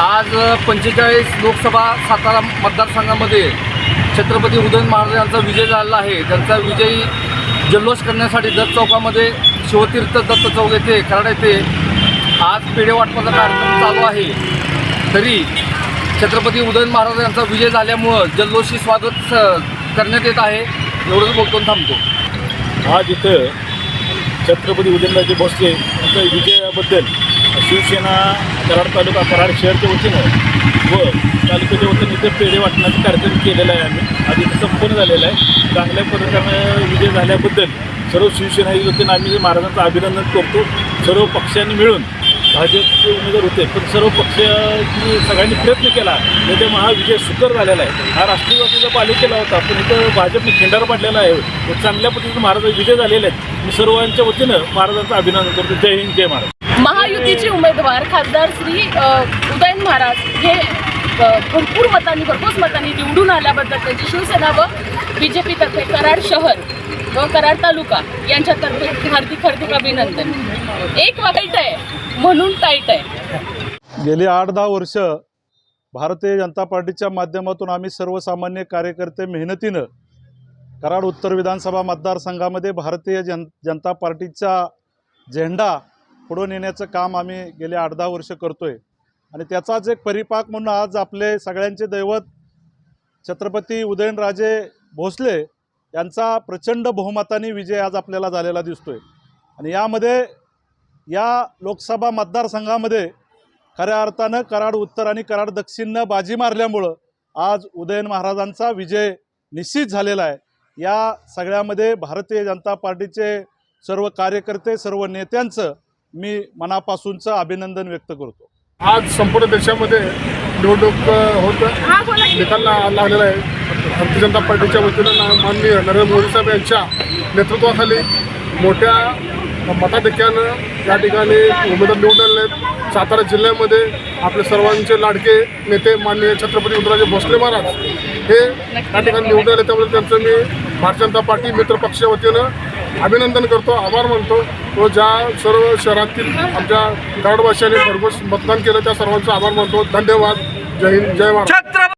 आज पंचेचाळीस लोकसभा सातारा मतदारसंघामध्ये छत्रपती उदयन महाराज यांचा विजय झालेला आहे. त्यांचा विजयी जल्लोष करण्यासाठी दत्त चौकामध्ये शिवतीर्थ दत्त चौक येथे कराड येथे आज पेढे वाटपाचा कार्यक्रम चालू आहे. तरी छत्रपती उदयन महाराज यांचा विजय झाल्यामुळं जल्लोषी स्वागत करण्यात येत आहे. एवढंच बोलतो थांबतो. आज इथं छत्रपती उदयनराजे भोसले यांच्या विजयाबद्दल शिवसेना कराड तालुका कराड शहरच्या वतीनं व तालुक्याच्या वतीनं इथं पेढे वाटण्याचा कार्यक्रम केलेला आहे आम्ही. आज इथं संपन्न झालेला आहे. चांगल्या पद्धतीनं विजय झाल्याबद्दल सर्व शिवसेना वतीनं आम्ही महाराजांचं अभिनंदन करतो. सर्व पक्षांनी मिळून भाजपचे उमेदवार होते पण सर्व पक्षांनी सगळ्यांनी प्रयत्न केला. त्याच्यामुळे महाविजय सुकर झालेला आहे. हा राष्ट्रवादीचा पालिकेला होता पण इथं भाजपने खिंडार पाडलेला आहे. व चांगल्या पद्धतीने महाराज विजय झालेले आहेत. मी सर्वांच्या वतीनं महाराजांचं अभिनंदन करतो. जय हिंद जय महाराज. महायुतीचे उमेदवार खासदार श्री उदयन महाराज हे भरपूर मतांनी भरपूर मतांनी निवडून आल्याबद्दल त्यांची शिवसेना व बी जे पीतर्फे कराड शहर व कराड तालुका यांच्यातर्फे हार्दिक हार्दिक अभिनंदन. एक वाईट आहे म्हणून टाईट आहे. गेली आठ दहा वर्ष भारतीय जनता पार्टीच्या माध्यमातून आम्ही सर्वसामान्य कार्यकर्ते मेहनतीनं कराड उत्तर विधानसभा मतदारसंघामध्ये भारतीय जन जनता पार्टीचा झेंडा पुढं नेण्याचं काम आम्ही गेले आठ दहा वर्ष करतो आहे आणि त्याचाच एक परिपाक म्हणून आज आपले सगळ्यांचे दैवत छत्रपती उदयनराजे भोसले यांचा प्रचंड बहुमताने विजय आज आपल्याला झालेला दिसतोय. आणि यामध्ये या लोकसभा मतदारसंघामध्ये खऱ्या अर्थानं कराड उत्तर आणि कराड दक्षिणनं बाजी मारल्यामुळं आज उदयन महाराजांचा विजय निश्चित झालेला आहे. या सगळ्यामध्ये भारतीय जनता पार्टीचे सर्व कार्यकर्ते सर्व नेत्यांचं मी मनापासूनचं अभिनंदन व्यक्त करतो. आज संपूर्ण देशामध्ये निवडणूक होत. निकाल लागलेला आहे. भारतीय जनता पार्टीच्या वतीनं माननीय नरेंद्र मोदी साहेब यांच्या नेतृत्वाखाली मोठ्या मताधिक्यानं या ठिकाणी उमेदवार निवडून आलेले आहेत. सातारा जिल्ह्यामध्ये आपले सर्वांचे लाडके नेते माननीय छत्रपती उदयनराजे भोसले महाराज हे या ठिकाणी निवडून आले. त्यामुळे त्यांचं मी भारतीय जनता पार्टी मित्र पक्षाच्या वतीनं अभिनंदन करतो आभार मानतो. व ज्या सर्व शहरातील आमच्या कराडवासियांनी भरघोस मतदान केलं त्या सर्वांचा आभार मानतो. धन्यवाद. जय हिंद. जय महाराज